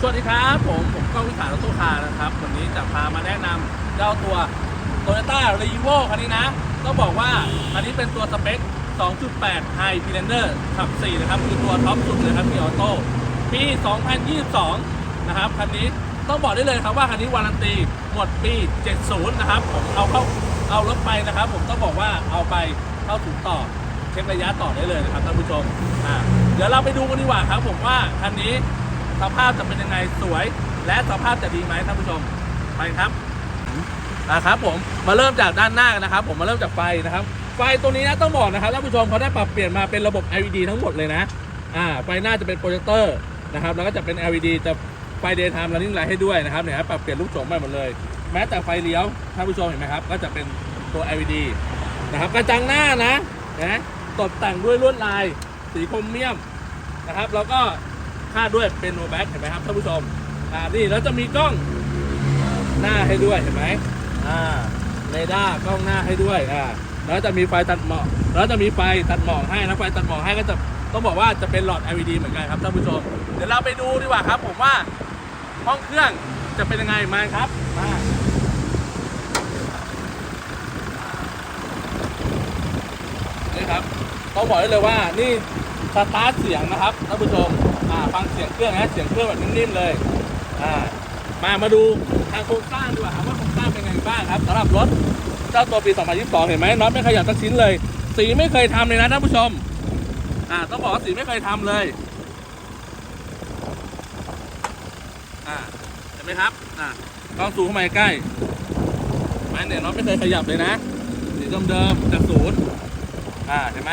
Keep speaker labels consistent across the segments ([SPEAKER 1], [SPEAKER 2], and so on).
[SPEAKER 1] สวัสดีครับ ผมผมก้องวิสารรถตู้คานะครับ วันนี้จะพามาแนะนำเจ้าตัว Toyota r e v o คันนี้นะต้องบอกว่าคันนี้เป็นตัวสเปค 2.8 High p i l a n d e r ขับ 4 นะครับ คือตัวท็อปสุดเลยครับมีออโต้ปี 2022 นะครับคันนี้ต้องบอกได้เลยครับว่าคันนี้วารันตีหมดปี 70 นะครับ ผมเอาเข้าเอารถไปนะครับ ผมต้องบอกว่าเอาไปเข้าถึงต่อเช็คระยะต่อได้เลยนะครับท่านผู้ชมอ่าเดี๋ยวเราไปดูกันดีกว่าครับผมว่าคันนี้ สภาพจะเป็นยังไงสวย และสภาพจะดีไหมท่านผู้ชมไปครับอ่าครับผมมาเริ่มจากด้านหน้ากันนะครับ ผมมาเริ่มจากไฟนะครับ ไฟตัวนี้นะต้องบอกนะครับท่านผู้ชมเขาได้ปรับเปลี่ยนมาเป็นระบบ LED ทั้งหมดเลยนะอ่าไฟหน้าจะเป็นโปรเจคเตอร์นะครับแล้วก็จะเป็น LED จะไฟ daytime running light ให้ด้วยนะครับเนี่ยครับปรับเปลี่ยนรูปโฉมใหม่หมดเลย แม้แต่ไฟเลี้ยวท่านผู้ชมเห็นไหมครับ ก็จะเป็นตัว LED นะครับกระจังหน้านะนะตกแต่งด้วยลวดลายสีโครเมียมนะครับ แล้วก็ คาดด้วยเป็นโนแบ็กเห็นไหมครับท่านผู้ชมอ่านี่แล้วจะมีกล้องหน้าให้ด้วยเห็นไหมอ่าเรดาร์กล้องหน้าให้ด้วยอ่าแล้วจะมีไฟตัดหมอกแล้วจะมีไฟตัดหมอกให้นะไฟตัดหมอกให้ก็จะต้องบอกว่าจะเป็นหลอด LED เหมือนกันครับท่านผู้ชมเดี๋ยวเราไปดูดีกว่าครับ ผมว่าห้องเครื่องจะเป็นยังไงมาครับมานี่ครับต้องบอกได้เลยว่านี่ สตาร์ทเสียงนะครับท่านผู้ชมอ่าฟังเสียงเครื่องนะเสียงเครื่องแบบนิ่มๆเลยอ่ามามาดูทางโครงสร้างดีกว่าครับว่าโครงสร้างเป็นไงบ้างครับสำหรับรถเจ้าตัวปี 2022 เห็นไหมน็อตไม่ขยับสักชิ้นเลย สีไม่เคยทำเลยนะท่านผู้ชมอ่าต้องบอกว่าสีไม่เคยทำเลยอ่าเห็นไหมครับอ่ากล้องซูมเข้ามาใกล้ไหมเนี่ยน็อตไม่เคยขยับเลยนะสีเดิมๆจากศูนย์อ่าเห็นไหม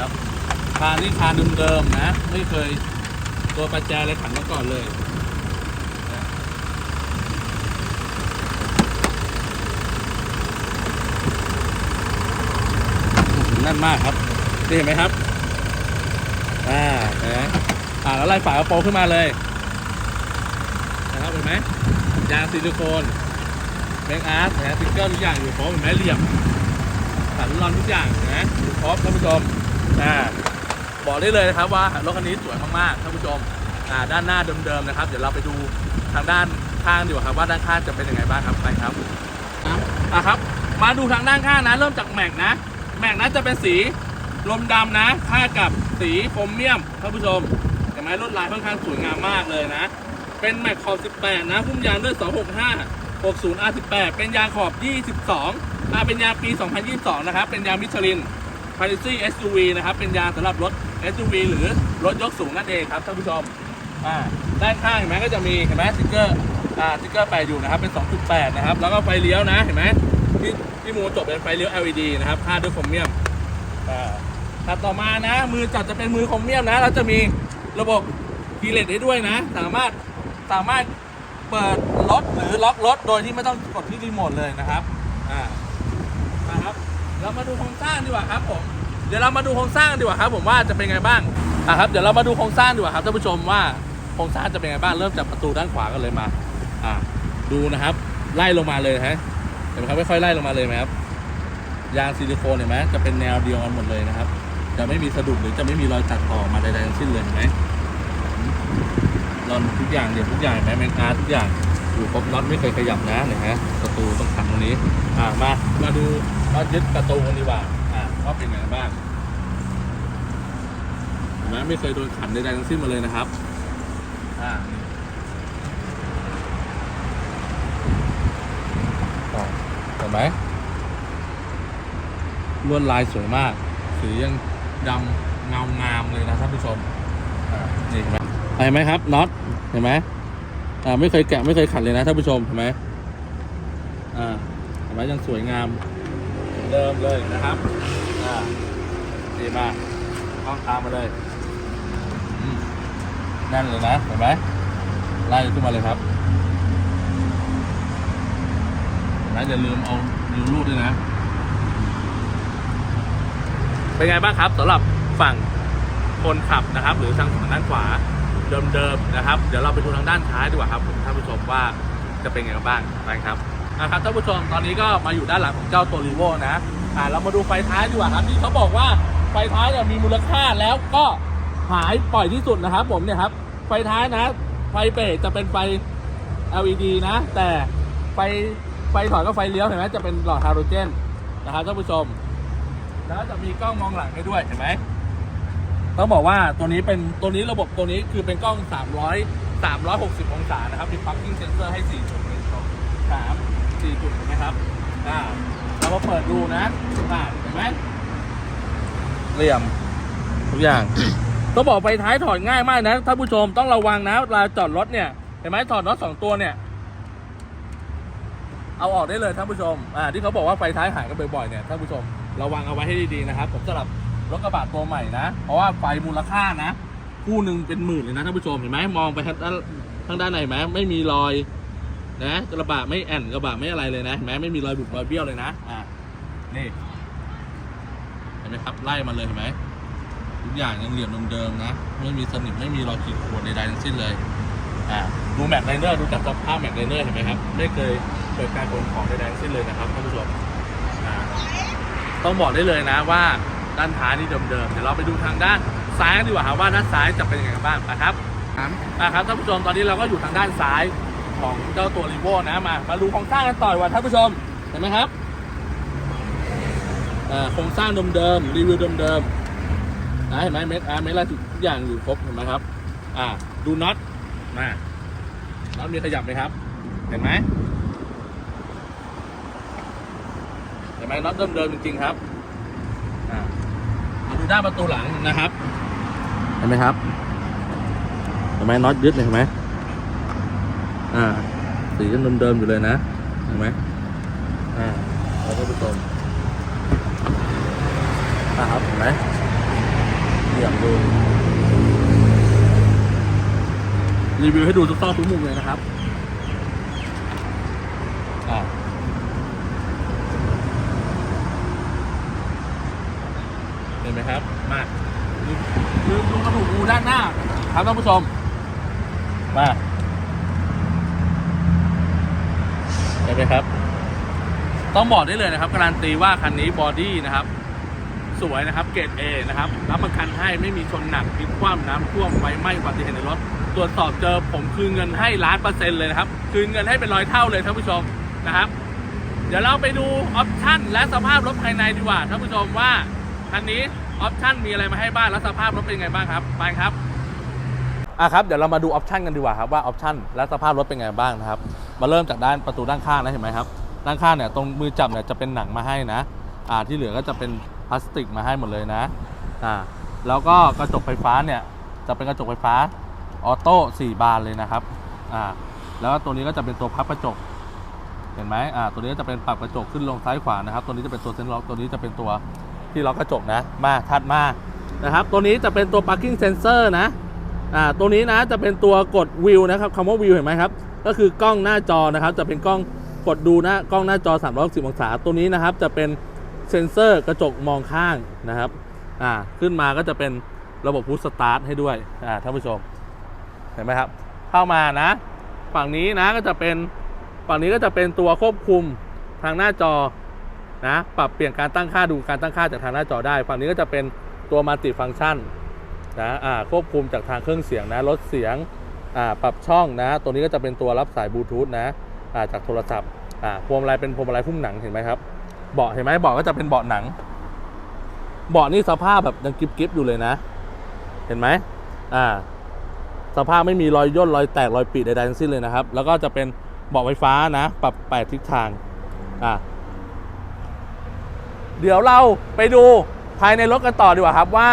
[SPEAKER 1] นะครับคานนี่คานเดิมๆนะ ไม่เคยตัวประแจอะไรขันมาก่อนเลยนะแน่นมากครับนี่เห็นไหมครับ อ่าเห็นไหมอ่าแล้วไล่ฝากระโปรงขึ้นมาเลยนะครับเห็นไหมยางซิลิโคนแบงอาร์ตนะสติ๊กเกอร์ทุกอย่างอยู่ครบเห็นไหมเหลี่ยมสันรอนทุกอย่างนะอยู่ครบท่านผู้ชม อ่าบอกได้เลยนะครับว่ารถคันนี้สวยมากๆท่านผู้ชมอ่าด้านหน้าเดิมๆนะครับ เดี๋ยวเราไปดูทางด้านข้างดีกว่าครับว่าด้านข้างจะเป็นยังไงบ้างครับไปครับอะครับ มาดูทางด้านข้างนะ เริ่มจากแม็กนะแม็กนะจะเป็นสีลมดำนะค่ากับสีโครเมียมท่านผู้ชมเห็นไหมลวดลายค่อนข้างสวยงามมากเลยนะ เป็นแม็กขอบ 18 นะหุ้มยางด้วย 265 60 R18 เป็นยางขอบ 22อ่าเป็นยางปี 2022 นะครับ เป็นยางมิชลิน p a r i s i SUV นะครับ เป็นยางสำหรับรถ SUV หรือรถยกสูงนั่นเองครับท่านผู้ชมอ่าด้านข้างเห็นไหมก็จะมีเห็นไหมสติ๊กเกอร์อ่าสติ๊กเกอร์แปะอยู่นะครับเป็น 2.8 นะครับ แล้วก็ไฟเลี้ยวนะเห็นไหมที่ที่มูจบเป็นไฟเลี้ยว LED นะครับคาด้วยโครเมียมอ่าถัดต่อมานะ มือจัดจะเป็นมือโครเมียมนะแล้วจะมีระบบกีเลตได้ด้วยนะ สามารถสามารถเปิดรถหรือล็อกรถโดยที่ไม่ต้องกดที่รีโมทเลยนะครับอ่านะครับ เรามาดูโครงสร้างดีกว่าครับผมเดี๋ยวเรามาดูโครงสร้างดีกว่าครับ ผมว่าจะเป็นไงบ้างอะครับเดี๋ยวเรามาดูโครงสร้างดีกว่าครับท่านผู้ชมว่าโครงสร้างจะเป็นไงบ้างเริ่มจากประตูด้านขวากันเลยมา อ่าดูนะครับ ไล่ลงมาเลยฮะเห็นไหมครับค่อยๆไล่ลงมาเลยไหมครับยางซิลิโคนเห็นไหมจะเป็นแนวเดียวกันหมดเลยนะครับ จะไม่มีสะดุดหรือจะไม่มีรอยตัดต่อมาใดๆทั้งสิ้นเลยเห็นไหมรอนทุกอย่างเดี๋ยวทุกอย่างไหมแมงอาร์ทุกอย่าง อยู่ครบน็อตไม่เคยขยับนะเห็นไหมประตูต้องขันตรงนี้ อ่ามามาดูน็อตยึดประตูกันดีกว่าอ่าว่าเป็นไงบ้างเห็นไหมไม่เคยโดนขันใดๆทั้งสิ้นมาเลยนะครับ อ่าเห็นไหมลวดลายสวยมาก สียังดำเงางามเลยนะท่านผู้ชมนี่เห็นไหมเห็นไหมครับน็อตเห็นไหม อ่าไม่เคยแกะไม่เคยขัดเลยนะท่านผู้ชมเห็นไหมอ่าเห็นไหมยังสวยงามเหมือนเดิมเลยนะครับอ่าดีมากต้องตามมาเลยอืมแน่นเลยนะเห็นไหมไล่ขึ้นมาเลยครับเห็นไหมอย่าลืมเอานิ้วรูดด้วยนะ เป็นไงบ้างครับสำหรับฝั่งคนขับนะครับ หรือทางฝั่งด้านขวา เดิมๆนะครับ เดี๋ยวเราไปดูทางด้านท้ายดีกว่าครับท่านผู้ชมว่าจะเป็นไงกันบ้างนะครับนะครับท่านผู้ชมตอนนี้ก็มาอยู่ด้านหลังของเจ้าตัวรีโวนะอ่าเรามาดูไฟท้ายดีกว่าครับที่เขาบอกว่าไฟท้ายเนี่ยมีมูลค่าแล้วก็หายปล่อยที่สุดนะครับ ผมเนี่ยครับไฟท้ายนะ ไฟเบรกจะเป็นไฟ LED นะ แต่ไฟไฟถอยกับไฟเลี้ยวเห็นไหมจะเป็นหลอดฮาโลเจนนะครับท่านผู้ชม แล้วจะมีกล้องมองหลังให้ด้วยเห็นไหม ต้องบอกว่าตัวนี้เป็นตัวนี้ระบบตัวนี้คือเป็นกล้อง 300 360 องศานะครับมี parking sensor ให้4จุดหนึ่งสองสามสี่จุดเห็นไหมครับอ่าเรามาเปิดดูนะอ่าเห็นไหมเหลี่ยมทุกอย่างต้องบอกไฟท้ายถอดง่ายมากนะท่านผู้ชมต้องระวังนะเวลาจอดรถเนี่ยเห็นไหมถอดน็อตสองตัวเนี่ย เอาออกได้เลยท่านผู้ชมอ่าที่เขาบอกว่าไฟท้ายหายกันบ่อยๆเนี่ยท่านผู้ชมระวังเอาไว้ให้ดีๆนะครับผมสำหรับ รถกระบะตัวใหม่นะ เพราะว่าไฟมูลค่านะ คู่หนึ่งเป็นหมื่นเลยนะท่านผู้ชมเห็นไหมมองไปทางด้านทางด้านไหนไหมไม่มีรอยนะกระบะไม่แอนกระบะไม่อะไรเลยนะเห็นไหมไม่มีรอยบุบรอยเบี้ยวเลยนะอ่านี่เห็นไหมครับไล่มาเลยเห็นไหมทุกอย่างยังเหลี่ยมเดิมๆนะ ไม่มีสนิมไม่มีรอยขีดข่วนใดๆทั้งสิ้นเลยอ่าดูแม็กไลเนอร์ดูจากสภาพแม็กไลเนอร์เห็นไหมครับไม่เคยเกิดการโดนของใดๆทั้งสิ้นเลยนะครับท่านผู้ชมอ่าต้องบอกได้เลยนะว่า ด้านท้ายนี่เดิมๆ เดี๋ยวเราไปดูทางด้านซ้ายกันดีกว่าครับว่าด้านซ้ายจะเป็นยังไงกันบ้างนะครับนะครับท่านผู้ชมตอนนี้เราก็อยู่ทางด้านซ้ายของเจ้าตัวรีโวนะมา มาดูโครงสร้างกันต่อดีกว่าท่านผู้ชมเห็นไหมครับอ่าโครงสร้างเดิมๆรีวิวเดิมๆนะเห็นไหมเม็ดอาร์เม็ดละทุกอย่างอยู่ครบเห็นไหมครับอ่าดูน็อตมาน็อตมีขยับไหมครับ เห็นไหมเห็นไหมน็อตเดิมๆจริงๆครับอ่ามา ด้านประตูหลังนะครับ เห็นไหมครับ เห็นไหมน็อตยึดเลยเห็นไหมอ่า สีก็เดิมๆอยู่เลยนะ เห็นไหมอ่าแล้วก็ผู้ชมนะครับเห็นไหมเหลี่ยมดูรีวิวให้ดูทุกซอกทุกมุมเลยนะครับ อ่า เห็นไหมครับ มาดูดูดูกระดูกงูด้านหน้า ครับ ท่านผู้ชม มาเห็นไหมครับ ต้องบอกได้เลยนะครับการันตีว่าคันนี้บอดี้นะครับ สวยนะครับ เกรด A นะครับ รับประกันให้ไม่มีชนหนักพลิกคว่ำน้ำท่วมไฟไหม้อุบัติเหตุในรถ ตรวจสอบเจอผมคืนเงินให้ล้านเปอร์เซ็นต์เลยนะครับ คืนเงินให้เป็นร้อยเท่าเลยท่านผู้ชมนะครับ เดี๋ยวเราไปดูออปชั่นและสภาพรถภายในดีกว่าท่านผู้ชมว่าคันนี้ออปชั่นมีอะไรมาให้บ้างและสภาพรถเป็นไงบ้างครับ ไปครับ อะครับเดี๋ยวเรามาดูออปชั่นกันดีกว่าครับว่าออปชั่นและสภาพรถเป็นไงบ้างนะครับ มาเริ่มจากด้านประตูด้านข้างนะเห็นไหมครับด้านข้างเนี่ยตรงมือจับเนี่ยจะเป็นหนังมาให้นะอ่าที่เหลือก็จะเป็นพลาสติกมาให้หมดเลยนะอ่าแล้วก็กระจกไฟฟ้าเนี่ยจะเป็นกระจกไฟฟ้าออโต้สี่บานเลยนะครับอ่าแล้วตัวนี้ก็จะเป็นตัวพับกระจกเห็นไหมอ่าตัวนี้จะเป็นปรับกระจกขึ้นลงซ้ายขวานะครับ ตัวนี้จะเป็นตัวเซนล็อกตัวนี้จะเป็นตัวที่ล็อกกระจกนะมาถัดมานะครับตัวนี้จะเป็นตัว parking sensor นะ อ่าตัวนี้นะจะเป็นตัวกดวิวนะครับคำว่าวิวเห็นไหมครับ ก็คือกล้องหน้าจอนะครับ จะเป็นกล้องกดดูหน้ากล้องหน้าจอ 360 องศา ตัวนี้นะครับ จะเป็นเซ็นเซอร์กระจกมองข้างนะครับอ่าขึ้นมาก็จะเป็นระบบพุชสตาร์ทให้ด้วยอ่าท่านผู้ชม เห็นไหมครับ เข้ามานะ ฝั่งนี้นะก็จะเป็นฝั่งนี้ก็จะเป็นตัวควบคุมทางหน้าจอนะปรับเปลี่ยนการตั้งค่าดูการตั้งค่าจากทางหน้าจอได้ ฝั่งนี้ก็จะเป็นตัวมัลติฟัง c t ชัน นะควบคุมจากทางเครื่องเสียงนะลดเสียงปรับช่องนะ ตัวนี้ก็จะเป็นตัวรับสายบลูทูธนะาจากโทรศัพท์พวงมาลัยเป็นพวงมาลัยพุ่มหนังเห็นไหมครับเบาะเห็นไหมเบาะก็จะเป็นเบาะหนัง เบาะนี่สภาพแบบยังกริบๆอยู่เลยนะ เห็นไหมอ่า สภาพไม่มีรอยย่นรอยแตกรอยปีใดๆทั้งสิ้นเลยนะครับ แล้วก็จะเป็นเบาะไฟฟ้านะ ปรับแปดทิศทางอะเดี๋ยวเราไปดูภายในรถกันต่อดีกว่าครับว่า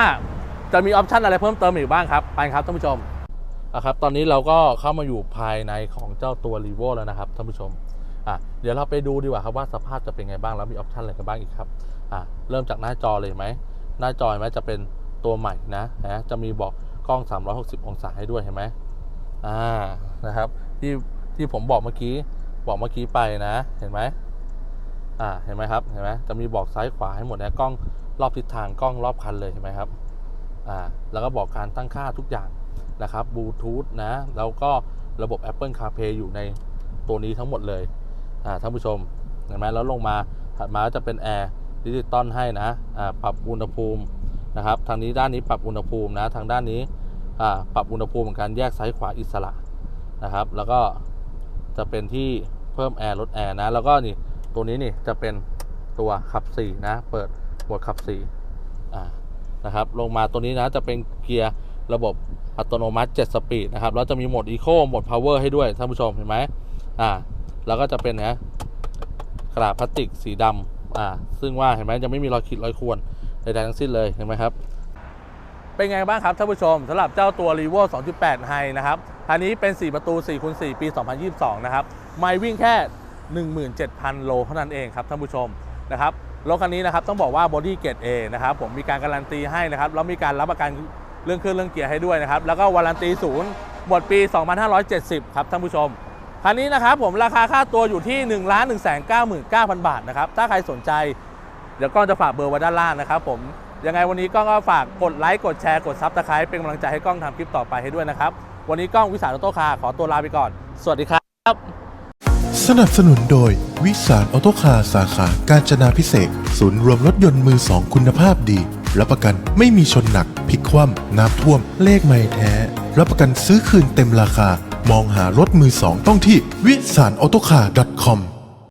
[SPEAKER 1] จะมีออปชันอะไรเพิ่มเติมอีกบ้างครับไปครับท่านผู้ชมอะครับตอนนี้เราก็เข้ามาอยู่ภายในของเจ้าตัว r ีโวแล้วนะครับท่านผู้ชมอะเดี๋ยวเราไปดูดีกว่าครับว่าสภาพจะเป็นไงบ้างแล้วมีออปชันอะไรกันบ้างอีกครับอะเริ่มจากหน้าจอเลยไหมหน้าจอไหมจะเป็นตัวใหม่นะนะจะมีบอกกล้อง 360 องศาให้ด้วยเห็นไหมอ่านะครับที่ที่ผมบอกเมื่อกี้บอกเมื่อกี้ไปนะเห็นไหมอ่าเห็นไหมครับเห็นไหมจะมีบอกซ้ายขวาให้หมดนะกล้องรอบทิศทางกล้องรอบคันเลยเห็นไหมครับ อ่าแล้วก็บอกการตั้งค่าทุกอย่างนะครับบลูทูธนะแล้วก็ระบบ Apple CarPlay อยู่ในตัวนี้ทั้งหมดเลยอ่าท่านผู้ชมเห็นไหมแล้วลงมาถัดมาก็จะเป็นแอร์ดิจิตอลให้นะอ่าปรับอุณหภูมินะครับทางนี้ด้านนี้ปรับอุณหภูมินะทางด้านนี้อ่าปรับอุณหภูมิเหมือนกันแยกซ้ายขวาอิสระนะครับ แล้วก็จะเป็นที่เพิ่มแอร์ลดแอร์นะแล้วก็นี่ตัวนี้นี่จะเป็นตัวขับ4นะเปิดโหมดขับ4อ่า นะครับลงมาตัวนี้นะจะเป็นเกียร์ระบบอัตโนมัติ 7 สปีดนะครับแล้วจะมีโหมดอีโคโหมดพาวเวอร์ให้ด้วยท่านผู้ชมเห็นไหมอ่าแล้วก็จะเป็นนะกระดาษพลาสติกสีดำอ่าซึ่งว่าเห็นไหมจะไม่มีรอยขีดรอยข่วนใดๆทั้งสิ้นเลยเห็นไหมครับเป็นไงบ้างครับท่านผู้ชมสำหรับเจ้าตัว r e v o 2.8 High นะครับอันนี้เป็น 4 ประตู4คูณ4ปี 2022 นะครับ ไม่วิ่งแค่ 17,000 โลเท่านั้นเองครับท่านผู้ชมนะครับ รถคันนี้นะครับต้องบอกว่า Body Grade A นะครับผมมีการการันตีให้นะครับแล้วมีการรับประกันเรื่องเครื่องเรื่องเกียร์ให้ด้วยนะครับแล้วก็วารันตีศูนย์หมดปี 2570 ครับท่านผู้ชมคันนี้นะครับผมราคาค่าตัวอยู่ที่1 1 9 9 0 0 0 บาทนะครับถ้าใครสนใจ เดี๋ยวก้องจะฝากเบอร์ไว้ด้านล่างนะครับผมยังไงวันนี้ก้องก็ฝากกดไลค์กดแชร์กดซับสไครป์เป็นกำลังใจให้ก้องทำคลิปต่อไปให้ด้วยนะครับวันนี้ก้องวิสาลออโตคาร์ขอตัวลาไปก่อน สวัสดีครับ
[SPEAKER 2] สนับสนุนโดย วิสารออโตคาร์สาขาการจนาพิเศษ ศูนย์รวมรถยนต์มือสองคุณภาพดีรับประกันไม่มีชนหนักพลิกคว่ำน้ำท่วมเลขไม่แท้ รับประกันซื้อคืนเต็มราคา มองหารถมือสองต้องที่วิสารออโตคาร์ .com